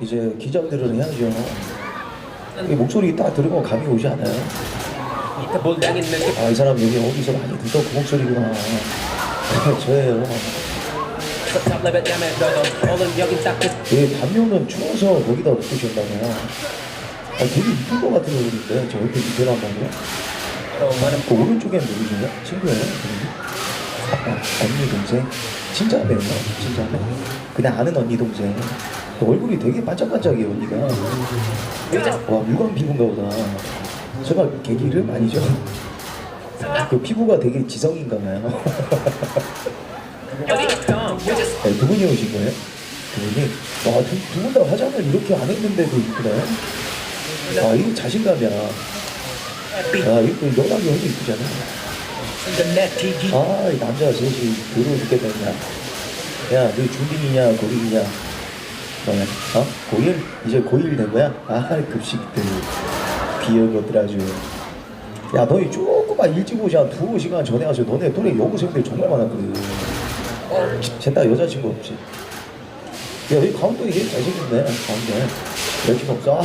이제 기자들은 해야죠. 이 목소리 딱 들으면 감이 오지 않아요? 아, 이 사람 여기 어디서 많이 듣던 그 목소리구나. 저예요. 딱그 예, 반면은 추워서 거기다 붙으셨다고요. 아, 되게 이쁜 것 같은 얼굴인데, 저 옆에 밑에를 한 번요. 많은 그 오른쪽엔 누구세요? 친구예요? 아, 언니 동생? 친자매요? 친자매? 그냥 아는 언니 동생. 그 얼굴이 되게 반짝반짝해요, 언니가. 와, 물광 피부인가 보다. 제가 계기를 아니죠? 그 피부가 되게 지성인가 봐요. 네, 두 분이 오신 거예요? 두 분이? 와, 두분 다 화장을 이렇게 안 했는데도 이쁘네. 아, 이거 자신감이야. 햇빛 야, 이거 여당이 훨씬 이쁘잖아. 아, 이 남자 셋이 더러워 죽겠다, 야. 야, 너 중딩이냐, 고딩이냐? 너야, 어? 고1? 이제 고1 된 거야? 아, 급식들. 것들 아주. 야, 너희 조금만 일찍 한 두어 시간 전에 와서 너네 또래 여고생들 정말 많았거든. 셋다 여자친구 없지? 야, 여기 가운데 이게 잘생겼네, 가운데. 여자친구 없어?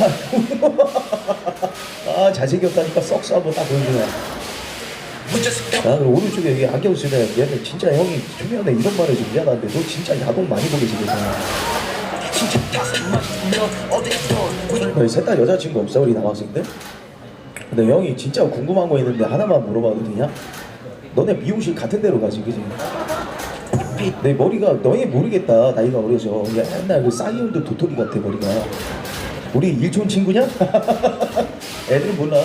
아, 아 잘생겼다니까 썩 한번 딱 보여주네. 야, 그럼 오른쪽에 여기 안경 쓰는 얘는 진짜 형이 초면에 이런 말을 좀 미안한데 너 진짜 야동 많이 보게 생겼어. 진짜 다섯 너 어디 있어 너희 셋다 여자친구 없어 우리 남학생들? 근데 형이 진짜 궁금한 거 있는데 하나만 물어봐도 되냐? 너네 미용실 같은 데로 가지 그지? 내 머리가 너희 모르겠다 나이가 어려서 옛날 그 싸이월드 도토리 같아 머리가 우리 일촌 친구냐? 애들은 몰라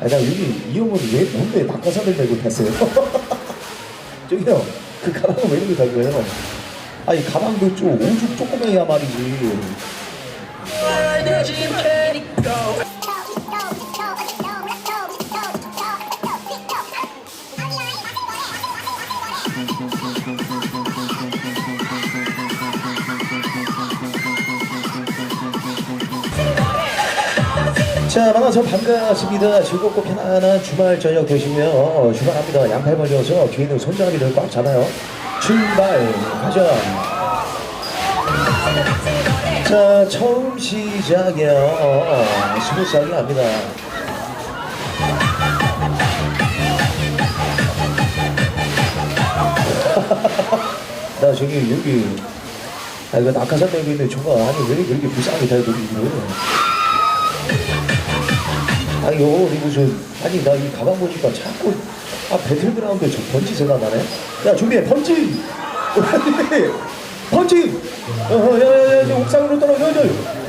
아니 나 여기 이 형은 왜 뭔데 낙하산을 메고 탔어요? 저기요 그 가방은 왜 이렇게 간 거예요? 아니 가방도 좀 오죽 조그매야 말이지 자, 만나서 반갑습니다. 즐겁고 편안한 주말 저녁. 어, 출발합니다. 양팔 벌려서 뒤에 있는 손잡이를 꽉 잡아요. 출발, 가자. 자, 처음 시작이에요. 어, 스무 살이 합니다. 나 저기 여기 아 이거 낙하산 내고 있는데 저가 아니 왜 이렇게 불쌍하게 잘 돌리고 아니 요 이거 저 아니 나 이 가방 보니까 자꾸 아 배틀그라운드 저 번지 생각나네? 야 준비해 번지! 번지! 어 야야야 옥상으로 떨어져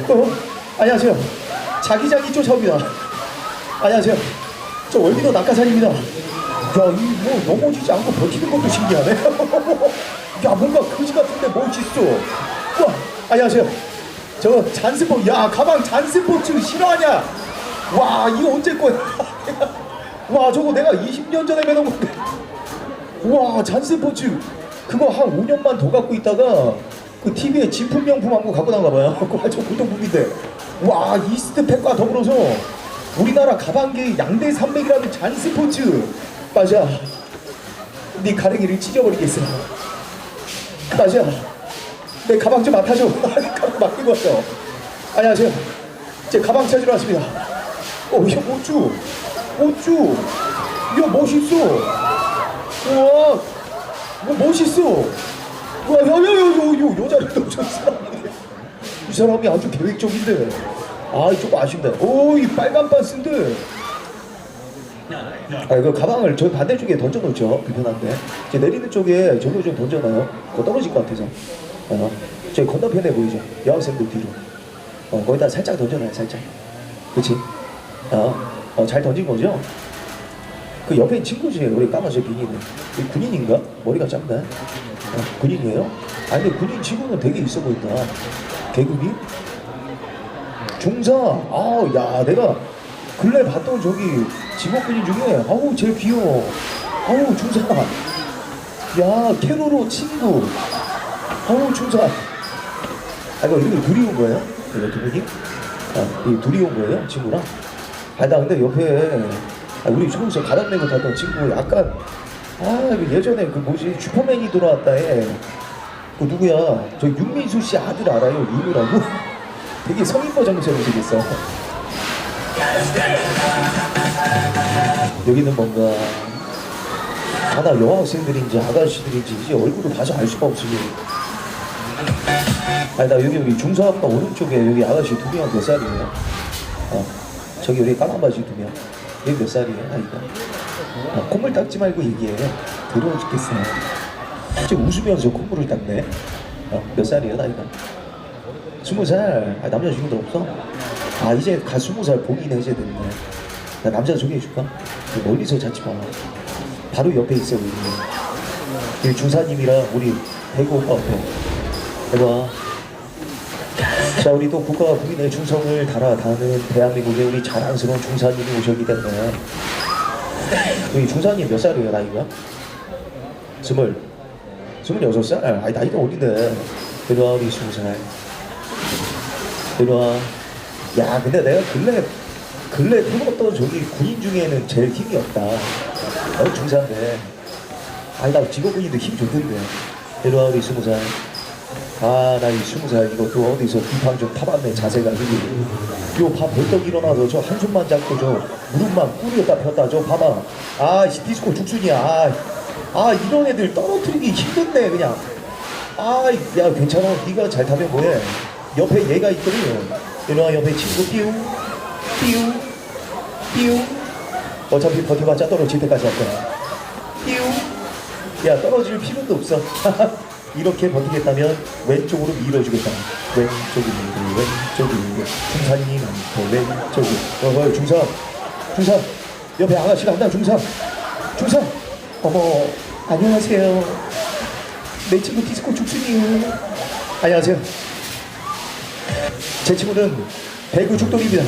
어, 안녕하세요. 자기자기 쫓아옵니다. 안녕하세요. 저 월미도 낙하산입니다. 야이뭐 넘어지지 않고 버티는 것도 신기하네. 야 뭔가 거지 같은데 멋있어. 와 안녕하세요. 저 잔스포 야 가방 잔스포츠 싫어하냐 와 이거 언제 거야? 와 저거 내가 20년 전에 매놓은 건데. 와 잔스 포츠. 그거 한 5년만 더 갖고 있다가 그 TV에 진품 명품 한 거 갖고 나가 봐요. 그거 완전 고정품인데. 와 이스트팩과 더불어서 우리나라 가방계 양대 산맥이라는 잔스 포츠. 맞아 네 가랭이를 찢어버리겠어 맞아 내 가방 좀 맡아줘. 가방 맡기고 왔어. 안녕하세요. 제 가방 찾으러 왔습니다 어, 야, 어쭈, 어쭈, 야, 멋있어. 우와, 뭐 멋있어. 와, 야, 야, 야, 야, 야, 여자를 넣어줘, 이 사람이. 아주 계획적인데. 아, 조금 아쉽네. 오, 이 빨간 반스인데. 아, 그 가방을 저 반대쪽에 던져놓죠. 불편한데. 제 내리는 쪽에 저거 좀 던져놔요. 그거 떨어질 것 같아서. 어, 저 건너편에 보이죠? 여학생들 뒤로. 어, 거기다 살짝 던져놔요, 살짝. 그치? 어, 어, 잘 던진 거죠? 그 옆에 친구지, 우리 까만색 비니는. 이 군인인가? 머리가 짧네. 어, 군인이에요? 아니, 근데 군인 친구는 되게 있어 보인다. 계급이? 중사. 아우, 야, 내가 근래 봤던 저기 직업군인 중에, 아우, 제일 귀여워. 아우, 중사. 야, 캐로로 친구. 아우, 중사. 아, 이거, 둘이 온 거예요? 이거 두 분이? 아, 이 둘이 온 거예요? 친구랑? 아니 나 근데 옆에 아, 우리 초등학생 가방 메고 탔던 친구 약간 아그 예전에 그 뭐지? 슈퍼맨이 돌아왔다에 그 누구야? 저 윤민수 씨 아들 알아요? 윤우라고? 되게 성인 버전처럼 생겼어. 여기는 뭔가 하나 여학생들인지 아가씨들인지 이제 얼굴을 봐서 알 수가 없으니. 아니 나 여기 여기 중소학과 오른쪽에 여기 아가씨 두명몇 살이에요? 어 저기 여기 까만 바지 두 명. 여기 몇 살이에요? 아이가. 아, 콧물 닦지 말고 얘기해. 더러워 죽겠어. 지금 웃으면서 콧물을 닦네. 어, 몇 살이에요, 나이가? 스무 살. 아, 남자 친구도 없어? 아, 이제 가 스무 살 복이네, 이제 됐네. 나 남자 소개해줄까? 그 멀리서 찾지 마. 바로 옆에 있어, 우리. 이 중사님이랑 우리 배구 오빠 앞에. 해봐. 자, 우리 또 국가와 국민의 충성을 달아 다는 대한민국의 우리 자랑스러운 중사님이 오셨기 때문에 우리 중사님 몇 살이에요, 나이가? 스물, 스물여섯 살? 아니, 나이가 어린데. 이리와, 우리 스무 살. 이리와. 야, 근데 내가 근래, 근래 해봤던 저기 군인 중에는 제일 힘이 없다. 어, 중사인데. 아니, 나 직업군인도 힘 좋던데. 이리와, 우리 스무 살. 아, 나 이 스무 살 이것도 어디서 비판 좀 타봤네 자세가 이게. 요밥 벌떡 일어나서 저 한숨만 잡고 저 무릎만 꾸렸다 폈다 저 봐봐. 아, 이 디스코 죽순이야. 아, 아 이런 애들 떨어뜨리기 힘든데 그냥. 아, 야 괜찮아. 네가 잘 타면 뭐해? 옆에 얘가 있거든. 일어나 옆에 친구 띠우, 띠우, 띠우. 어차피 버텨봤자 떨어질 때까지 할 거야. 띠우. 야 떨어질 필요도 없어. 이렇게 버티겠다면 왼쪽으로 밀어주겠다. 밀고 왼쪽이 밀고 중산님 더 왼쪽이. 어, 어 중산, 중산. 옆에 아가씨가 한다 중산, 중산. 어머 안녕하세요. 내 친구 디스코 죽순이에요. 안녕하세요. 제 친구는 배구 죽돌입니다.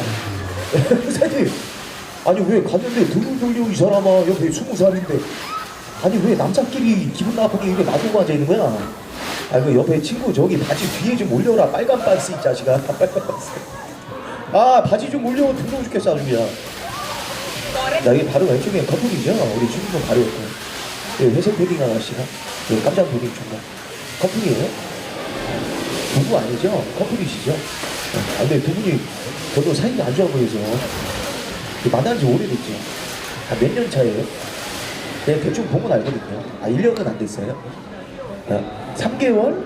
사장님, 아니 왜 갔는데 등을 돌려 이 사람아 옆에 스무 살인데 아니 왜 남자끼리 기분 나쁘게 이렇게 놔두고 앉아 있는 거야? 아니 그 옆에 친구 저기 바지 뒤에 좀 올려라. 빨간 반스 이 자식아. 빨간 아 바지 좀 올려. 더러워 죽겠어 아주 그냥 나 이게 바로 왼쪽에 커플이죠? 우리 친구분 바로 옆에. 여기 회색 패딩 아가씨가. 여기 깜짝 패딩 총각. 커플이에요? 부부 아니죠? 커플이시죠? 아 근데 두 분이 저도 사이가 안 좋아 보여서. 만난 지 오래됐죠? 한 몇 년 차예요? 네, 대충 보면 알거든요. 아, 1년은 안 됐어요. 아, 3개월?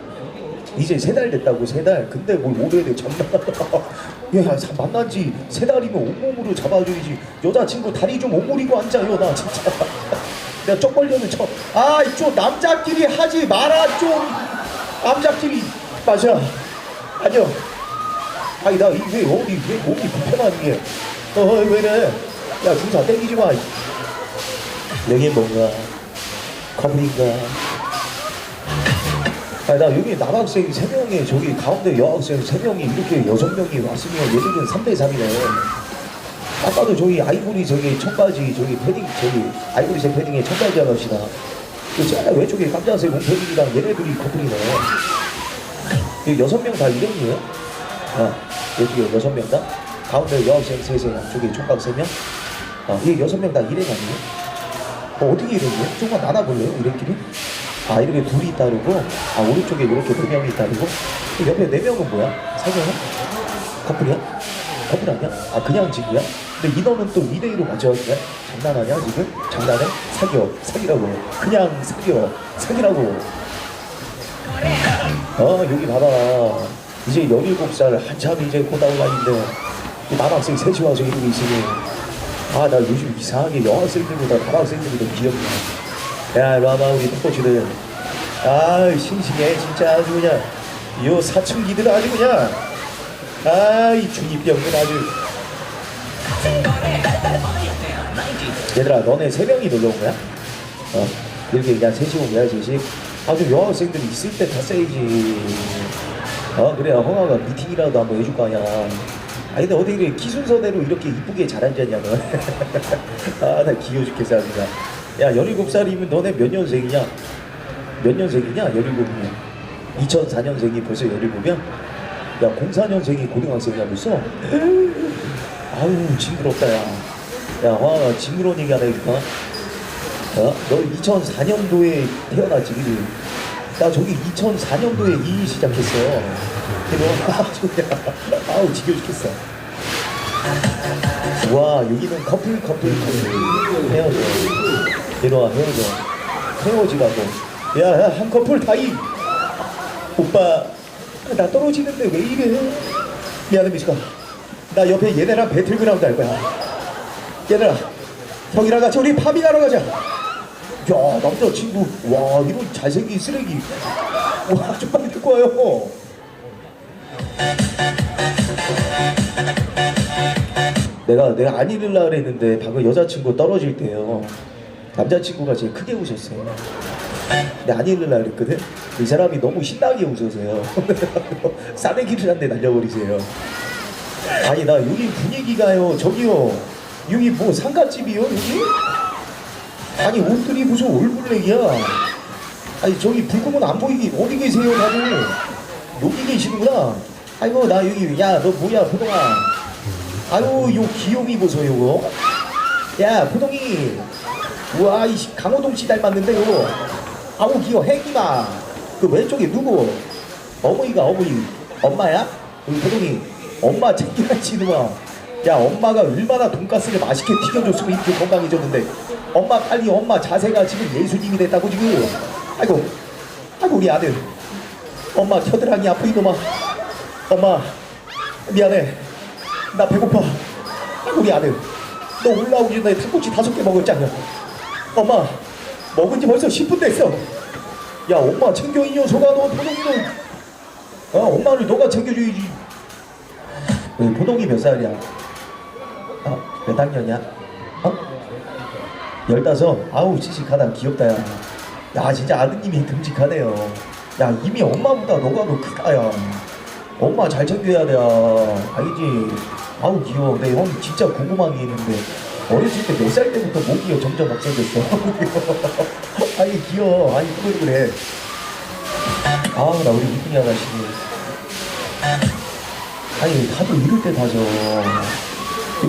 이제 세달 됐다고, 세 달. 근데 뭘 오래돼, 장난. 야, 사- 만난 지세 달이면 온몸으로 잡아줘야지. 여자친구 다리 좀 오므리고 앉아요, 나 진짜. 내가 쪽 벌려는 쳐. 아, 좀 남자끼리 하지 마라, 좀. 남자끼리. 마셔. 아니요. 아니, 나 이게 어디, 왜 몸이 불편한 게. 어, 왜 이래. 야, 중사 땡기지 마. 여기 뭔가 커플인가 아니 나 여기 남학생이 세 명이 저기 가운데 여학생 세 명이 이렇게 여섯 명이 왔으면 얘들은 3대 3이네 아까도 저기 아이보리 저기 청바지 저기 패딩 저기 아이보리색 패딩에 청바지 아가씨다 그 제가 왼쪽에 깜짝색 옷패딩이랑 얘네들이 커플이네 이 여섯 명 다 이름이에요? 아 여기 여섯 명 다? 가운데 여학생 셋에 양쪽에 총각 세명 아, 이 여섯 명다 일행 아니에요? 어, 어떻게 이름이에요? 조금만 나눠볼래요? 이름끼리? 아, 이렇게 둘이 따르고, 아, 오른쪽에 이렇게 네 명이 따르고, 그 옆에 네 명은 뭐야? 사귀어요? 커플이야? 커플 아니야? 아, 그냥 친구야? 근데 인원은 또 2대2로 맞춰왔냐? 장난하냐, 지금? 장난해? 사귀어. 사귀라고. 그냥 사귀어. 사귀라고. 어, 여기 봐봐. 이제 17살, 한참 이제 곧 아웃라인인데, 이 남학생 셋이 와서 이러고 있으니, 아, 나 요즘 이상하게 여학생들보다 남학생들이 더 귀엽네. 야, 이리 와봐, 우리 톡꼬치들. 아, 싱싱해. 진짜 아주 그냥. 요 사춘기들 아주 그냥. 아, 이 중이병들 아주. 얘들아, 너네 세 명이 놀러 온 거야? 어, 이렇게 그냥 셋이 온 거야, 셋이? 아주 여학생들이 있을 때 갔어야지. 어, 그래야 허가가 미팅이라도 한번 해줄 거 아니야. 아니 근데 어디 이렇게 기순서대로 이렇게 이쁘게 잘 앉았냐 너. 아나 귀여워 죽겠어 그냥. 야 17살이면 너네 몇 년생이냐? 몇 년생이냐? 17이면 2004년생이 벌써 17이면? 야 04년생이 고등학생이야 벌써? 아유 징그럽다 야. 야 와, 징그러운 얘기 하나 해줄까? 어? 너 2004년도에 태어났지 그지? 나 저기 2004년도에 일 시작했어요. 그래서 아, 저기야. 아우 지겨 죽겠어. 와 여기는 커플 커플 커플 헤어져. 내려와 헤어져. 헤어지라고. 야야 한 커플 다이. 오빠 나 떨어지는데 왜 이래? 미안해 미식아. 나 옆에 얘네랑 배틀그라운드 할 거야. 얘들아 형이랑 같이 우리 파밍하러 가자. 야 남자친구. 와 이런 잘생긴 쓰레기. 와 좀 빨리 데리고 와요. 내가 내가 안 잃으려 그랬는데 방금 여자친구 떨어질 때요. 남자친구가 제일 크게 웃었어요. 근데 안 잃으려 그랬거든? 이 사람이 너무 신나게 웃어서요. 싸대기를 한 대 날려버리세요. 아니 나 여기 분위기가요. 저기요. 여기 뭐 상가집이요 여기? 아니 옷들이 무슨 올블랙이야? 아니 저기 불금은 안 보이기 어디 계세요 다들? 여기 계시는구나. 아이고 나 여기 야 너 뭐야 포동아? 아유 요 귀요미 보소 요거. 야 포동이. 우와 이 씨, 강호동 씨 닮았는데 요거. 아우 귀여워. 행이마 그 왼쪽에 누구? 어머니가 어머니. 엄마야? 우리 포동이. 엄마 챙겨야지 이놈아. 야 엄마가 얼마나 돈가스를 맛있게 튀겨줬으면 이렇게 건강해졌는데 엄마 빨리 엄마 자세가 지금 예수님이 됐다고 지금. 아이고 아이고 우리 아들. 엄마 겨드랑이 아프 이놈아. 엄마 미안해. 나 배고파. 아이고 우리 아들. 너 올라오기 전에 닭꼬치 다섯 개 먹었잖아 엄마 먹은 지 벌써 10분 됐어. 야 엄마 챙겨 이 녀석아. 너 도둑이는 어 엄마를 너가 챙겨줘야지. 그 포동이 몇 살이야? 어? 몇 학년이야? 어? 열다섯? 아우 씩씩하다. 귀엽다 야. 야 진짜 아드님이 듬직하네요. 야 이미 엄마보다 너가 더 크다 야. 엄마 잘 챙겨야 돼 야. 알지? 아우 귀여워. 내형 진짜 궁금한 게 있는데 어렸을 때 몇 살 때부터 목이 점점 막 생겼어. 아니 귀여워. 아니 그래 그래. 아우 나 우리 이쁜이 아가씨. 아니 다들 이럴 때 다죠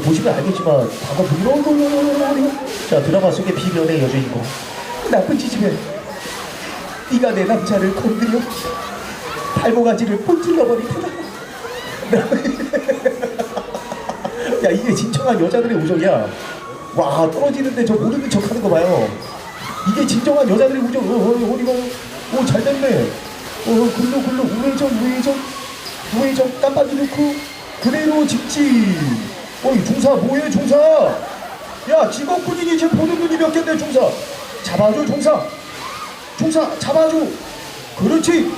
보시면 알겠지만 다가 부러워 자 드라마 속의 비련의 여주인공. 나쁜 지집에 네가 내 남자를 건드려 발모가지를 뿔뚫려버리구나. 야 이게 진정한 여자들의 우정이야. 와 떨어지는데 저 모르는 척 하는 거 봐요. 이게 진정한 여자들의 우정. 어, 어, 어디가 오 잘됐네. 어 글로 글로. 우회전 우회전. 우회전. 깜빡이 넣고 그대로 직진 어이 중사 뭐해 중사? 야 직업군인이 지금 보는 눈이 몇 갠데 중사? 잡아줘 중사. 중사 잡아줘. 그렇지.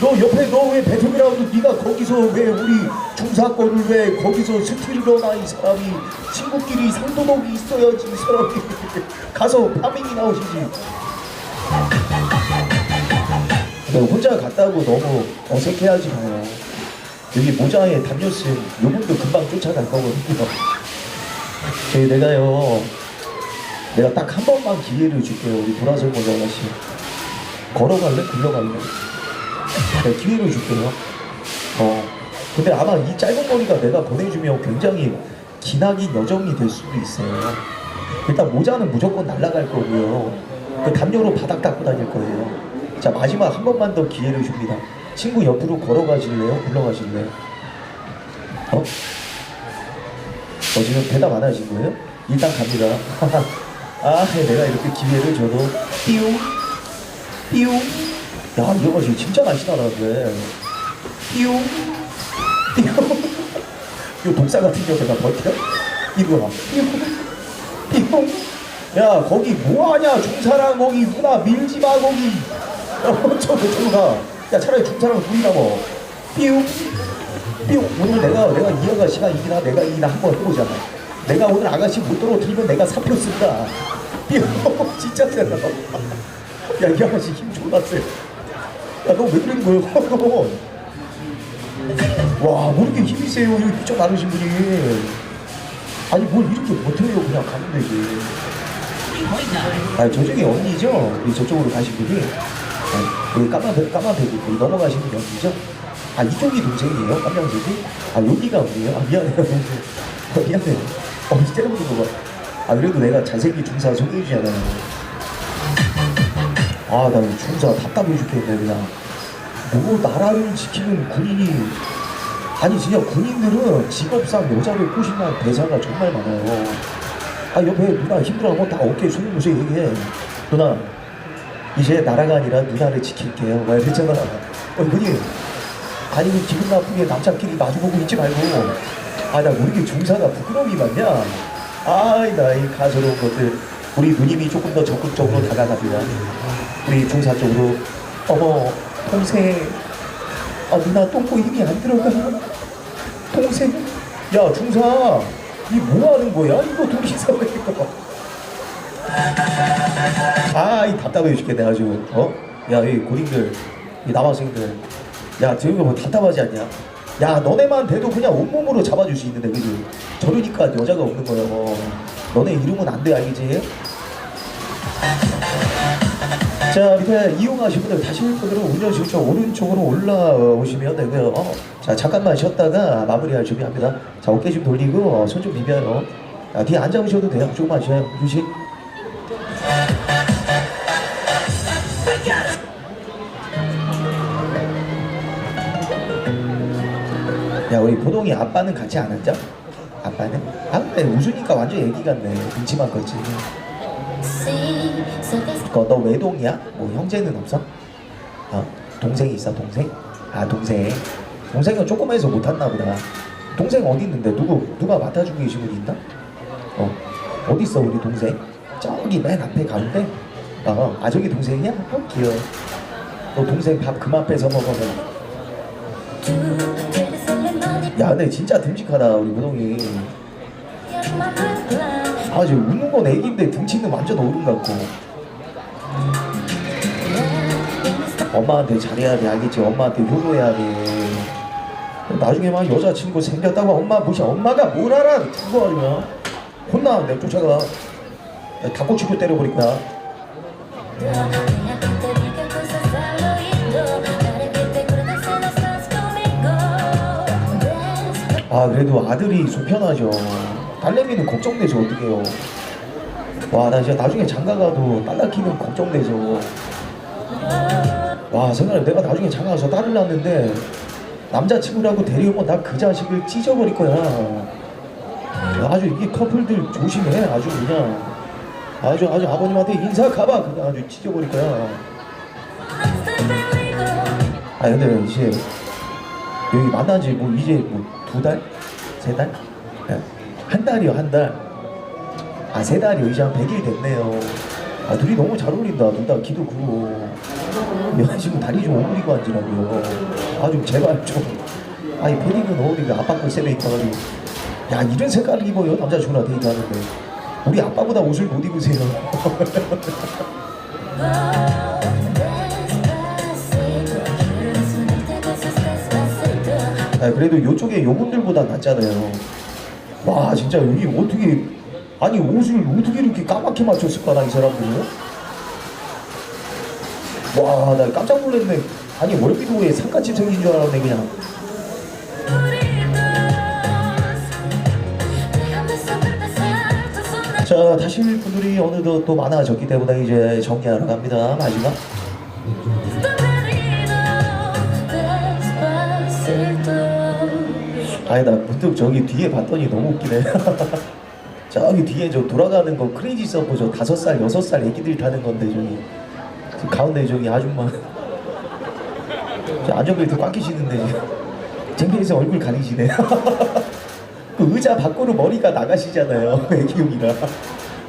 너 옆에 너 왜 배틀그라운드 네가 거기서 왜 우리 중사권을 왜 거기서 스틸을 넣어놔 이 사람이? 친구끼리 상도덕이 있어야지 이 사람이. 가서 파밍이 나오시지. 너 혼자 갔다고 너무 어색해하지 마요 여기 모자에 담요 쓴 요분도 금방 쫓아갈 거거든요. 저희 내가요 내가 딱 한 번만 기회를 줄게요 우리 보라색 모자 아가씨 걸어갈래? 굴러갈래? 내가 기회를 줄게요. 어 근데 아마 이 짧은 머리가 내가 보내주면 굉장히 기나긴 여정이 될 수도 있어요. 일단 모자는 무조건 날아갈 거고요. 그 담요로 바닥 닦고 다닐 거예요. 자 마지막 한 번만 더 기회를 줍니다 친구 옆으로 걸어가실래요? 굴러가실래요? 어? 어 지금 대답 안 하신 거예요? 일단 갑니다. 아 내가 이렇게 기회를 줘도. 띠용. 띠용. 야이 아가씨 진짜 날씬하다는데. 띠용. 띠용. 이 독사 같은 녀석아 버텨? 이리 와. 띠용. 띠용. 야 거기 뭐하냐 중사랑 거기 누나 밀지 마 거기. 어 저거 가 야 차라리 둘이 남어 띠용 띠용 오늘 내가 내가 이 아가씨가 이기나 내가 이기나 한번 해보자 내가 오늘 아가씨 못 떨어뜨리면 내가 사표 쓴다 띠용 진짜 세다 야이 아가씨 힘 존나 세 야, 너 왜 그러는 거야, 너? 와, 뭐 이렇게 힘이 세요, 이거 부쩍 많으신 분이. 아니, 뭘 이렇게 못해요, 그냥 가면 되지. 아, 저쪽에 언니죠? 이 저쪽으로 가신 분이. 아, 여기 까만, 배- 까만 배구, 여기 넘어가신 분이 언니죠? 아, 이쪽이 동생이에요? 깜냥색이? 아, 여기가 언니예요? 아, 미안해요. 어, 미안해요. 어, 진짜 때려보는 거 봐. 아, 그래도 내가 잘생긴 중사 소개해주잖아요. 아, 나 중사 답답해 죽겠네, 그냥. 뭐, 나라를 지키는 군인이. 아니, 진짜 군인들은 직업상 여자를 꼬신다는 대사가 정말 많아요. 아, 옆에 누나 힘들어하고 다 숨을 무서 얘기해. 누나, 이제 나라가 아니라 누나를 지킬게요. 막 이랬잖아. 어, 군인. 아니, 그 기분 나쁘게 남자끼리 마주보고 있지 말고. 아, 나왜 이렇게 중사가 부끄러움이 많냐? 아이, 나이 가소로운 것들. 우리 누님이 조금 더 적극적으로 다가갑니다. 우리 중사 쪽으로 어머 동생 아 누나 똥꼬 힘이 안 들어가 동생 야 중사 이 뭐 하는 거야 이거 둘이서 이거 아 이 답답해 죽겠네. 아주 어 야 이 고딩들 이 남학생들. 야 저기 뭐 답답하지 않냐? 야 너네만 돼도 그냥 온몸으로 잡아줄 수 있는데 그지? 저러니까 여자가 없는 거야 어. 너네 이러면 안돼 알겠지? 자 밑에 이용하신 분들 타실 분들은 운전실쪽 오른쪽으로 올라오시면 되고요. 어, 자 잠깐만 쉬었다가 마무리할 준비합니다. 자 어깨 좀 돌리고 손 좀 비벼요. 자, 뒤에 앉아보셔도 돼요. 조금만 쉬어요. 휴식 야 우리 보동이 아빠는 같이 안 앉아? 아빠는? 아 근데 웃으니까 완전 애기 같네 등치만 컸지 그거 너 외동이야? 뭐 형제는 없어? 어? 동생이 있어 동생? 아 동생 동생은 조그마해서 못 탔나 보다 동생 어디 있는데 누구 누가 맡아주고 계신 분 있나? 어 어디 있어 우리 동생? 저기 맨 앞에 가운데? 어, 아 저기 동생이야? 어 귀여워 너 동생 밥 그만 뺏어 먹어서 야 근데 진짜 듬직하다 우리 무동이. 아 지금 웃는 건 애기인데 등치는 완전 어른 같고. 엄마한테 잘해야 돼 알겠지? 엄마한테 효도해야 돼. 나중에 막 여자친구 생겼다고 엄마 무시 엄마가 뭘 알아? 그거 아니야? 혼나 내가 쫓아가. 닭꼬치로 때려버릴 거 아 그래도 아들이 속편하죠. 딸내미는 걱정되죠. 어떡해요. 와 나 진짜 나중에 장가가도 딸 낳기는 걱정되죠. 와 생각해 내가 나중에 장가가서 딸을 낳는데 남자친구라고 데려오면 나 그 자식을 찢어버릴 거야. 아주 이게 커플들 조심해. 아주 그냥. 아주 아주 아버님한테 인사 가봐. 그냥 아주 찢어버릴 거야. 아 근데 이제 여기 만난 지뭐 이제 뭐 두 달? 세 달? 예. 한 달이요 한 달. 아 세 달이요 이제 한 100일 됐네요. 아 둘이 너무 잘 어울린다 둘 다 키도 크고 여자친구 다리 좀 오므리고 앉으라고요. 아 좀 제발 좀. 아이 패딩은 어디 아빠 걸 세매 입어가지고 야 이런 색깔을 입어요 남자친구랑 데이트하는데 우리 아빠보다 옷을 못 입으세요. 아, 그래도 요쪽에 요분들보다 낫잖아요. 와 진짜 여기 어떻게 아니 옷을 어떻게 이렇게 까맣게 맞췄을까 나 이 사람들은? 와 나 깜짝 놀랐네. 아니 월미도에 상가집 생긴 줄 알았네 그냥. 자 다실 분들이 어느덧 또 많아졌기 때문에 이제 정리하러 갑니다. 마지막 아니 나 문득 저기 뒤에 봤더니 너무 웃기네. 저기 뒤에 저 돌아가는 거 크레이지 서브 저 다섯 살 여섯 살 애기들 타는 건데 저기. 저 가운데 저기 아줌마. 저 안전벨트 꽉 끼시는데 지금. 창피해서 얼굴 가리시네. 그 의자 밖으로 머리가 나가시잖아요 애기용이라.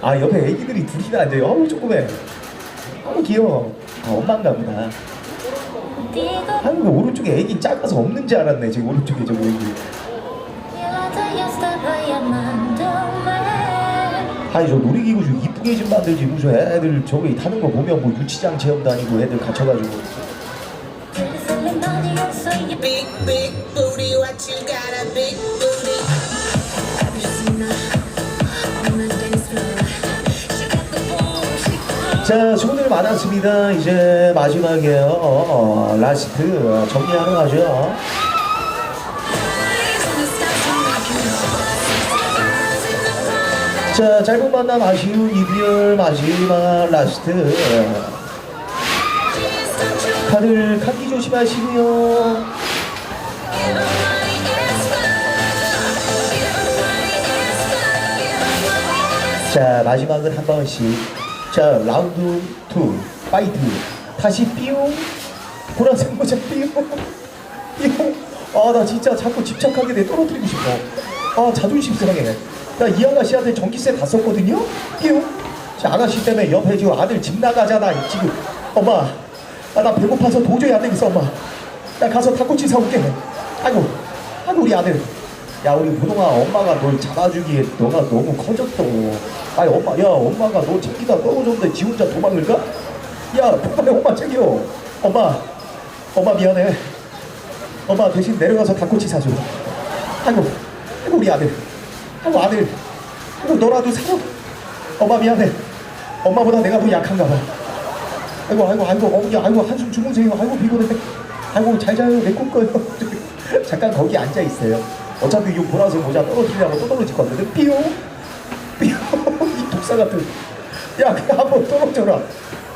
아 옆에 애기들이 둘이나 앉아요. 어우 조그매. 어우 귀여워. 아 엄마인가 보다. 아유 그 오른쪽에 애기 작아서 없는지 알았네 지금 오른쪽에 저기 애기 아니 저 놀이기구 좀 이쁘게 좀 만들지 무슨 애들 저기 타는 거 보면 뭐 유치장 체험도 아니고 애들 갇혀가지고 자 수고들 많았습니다 이제 마지막이에요 어, 어, 라스트 정리하러 가죠 자 짧은 만남 아쉬운 이별 마지막 라스트. 다들 감기 조심하시고요. 자 마지막은 한 번씩. 자 라운드 2 파이트. 다시 삐용. 보라색 모자 삐용. 삐용. 아 나 진짜 자꾸 집착하게 돼 떨어뜨리고 싶어. 아 자존심 상해 나 이 아가씨한테 전기세 다 썼거든요? 자 아가씨 때문에 옆에 지금 아들 집 나가잖아 지금. 엄마 아, 나 배고파서 도저히 안 되겠어 엄마. 나 가서 닭꼬치 사올게. 아이고 아이고 우리 아들. 야 우리 보동아 엄마가 널 잡아주기에 너가 너무 커졌어. 아니 엄마 야 엄마가 너 챙기다 떨어졌는데 지 혼자 도망을 가? 야 빨리 엄마 챙겨. 엄마 엄마 미안해. 엄마 대신 내려가서 닭꼬치 사줘. 아이고 아이고 우리 아들 아이고 아들. 아이고 너라도 사줘. 엄마 미안해. 엄마보다 내가 더 약한가 봐. 아이고 아이고 아이고 어머니 아이고 한숨 주무세요. 아이고 피곤해 아이고 잘 자요. 내 꿈꿔요. 잠깐 거기 앉아 있어요. 어차피 이 보라색 모자 떨어뜨리려고 또 떨어질 거거든 삐용. 삐용. 이 독사 같은. 야 그냥 한번 떨어져라.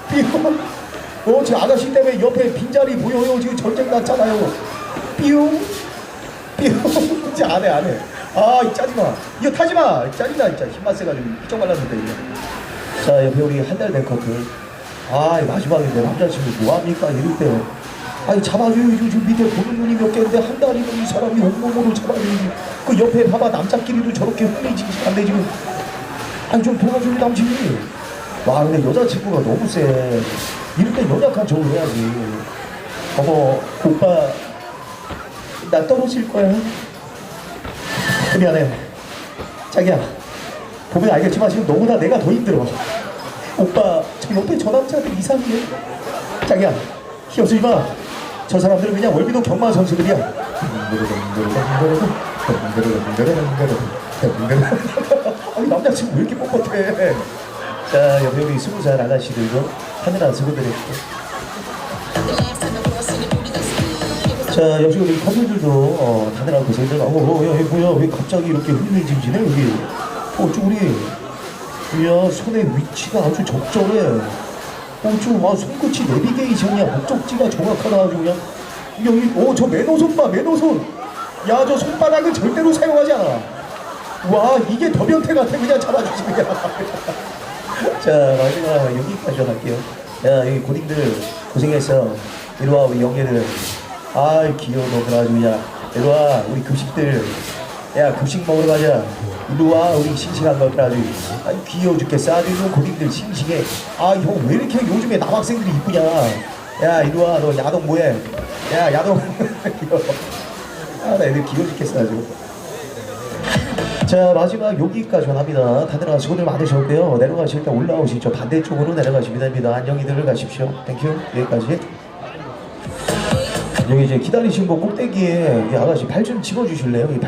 삐용. 어저 아가씨 때문에 옆에 빈자리 보여요. 지금 전쟁 났잖아요. 삐용. 삐용. 이제 안해 안해 아 이 짜증나 이거 타지 마. 짜증나 진짜. 힘만 세가지고 삐쩍 말랐는데 이거. 자 옆에 우리 한 달 된 커플. 아 마지막에 내 남자친구 뭐합니까? 이럴 때. 아니 잡아줘요. 지금 밑에 보는 눈이 몇 개인데 한 달이면 이 사람이 온몸으로 잡아줘야지 그 옆에 봐봐. 남자끼리도 저렇게 흥미진진한데 지금 아니 좀 도와줄 남친이. 와 근데 여자친구가 너무 세. 이럴 때 연약한 척을 해야지. 어머 오빠. 나 떨어질 거야 미안해 자기야 보면 알겠지만 지금 너보다 내가 더 힘들어. 오빠 저 옆에 저 남자들 이상해. 자기야 힘쓰지 마 저 사람들은 그냥 월미도 경마 선수들이야. 아니 남자친구 왜 이렇게 뻣뻣해? 자 옆에 우리 스무 살 아가씨들도 하늘 안 쓰고 드렸고 자 역시 우리 커플들도 어, 다들 하고 고생들 하고 어, 야, 이거 뭐야 왜 갑자기 이렇게 흥미진진해 여기? 어 좀 우리 야 손의 위치가 아주 적절해. 어 좀 아, 손끝이 내비게이션이야. 목적지가 정확하다 아주 그냥. 여기 어 저 맨오손 봐 맨오손. 야 저 손바닥은 절대로 사용하지 않아. 와 이게 더 변태 같아. 그냥 잡아주지 자 마지막 여기까지 할게요. 야 여기 고딩들 고생했어. 이리와 우리 영예들 아이 귀여워 너들 아주 그냥 이리와 우리 급식들 야 급식 먹으러 가자 이리와 우리 싱싱한 것들 아주 아이 귀여워 죽겠어 아주 이런 고딩들 싱싱해 아 형 왜 이렇게 요즘에 남학생들이 이쁘냐 야 이리와 너 야동 뭐해 야 야동 귀여워 아나 애들 귀여워 죽겠어 아주 자 마지막 여기까지만 합니다. 다들 수고들 많으셨고요. 내려가실 때 올라오시죠. 반대쪽으로 내려가시면 됩니다. 안녕히들 가십시오. 땡큐. 여기까지. 여기 이제 기다리신 분 꼭대기에 이 아가씨 팔 좀 집어주실래요? 이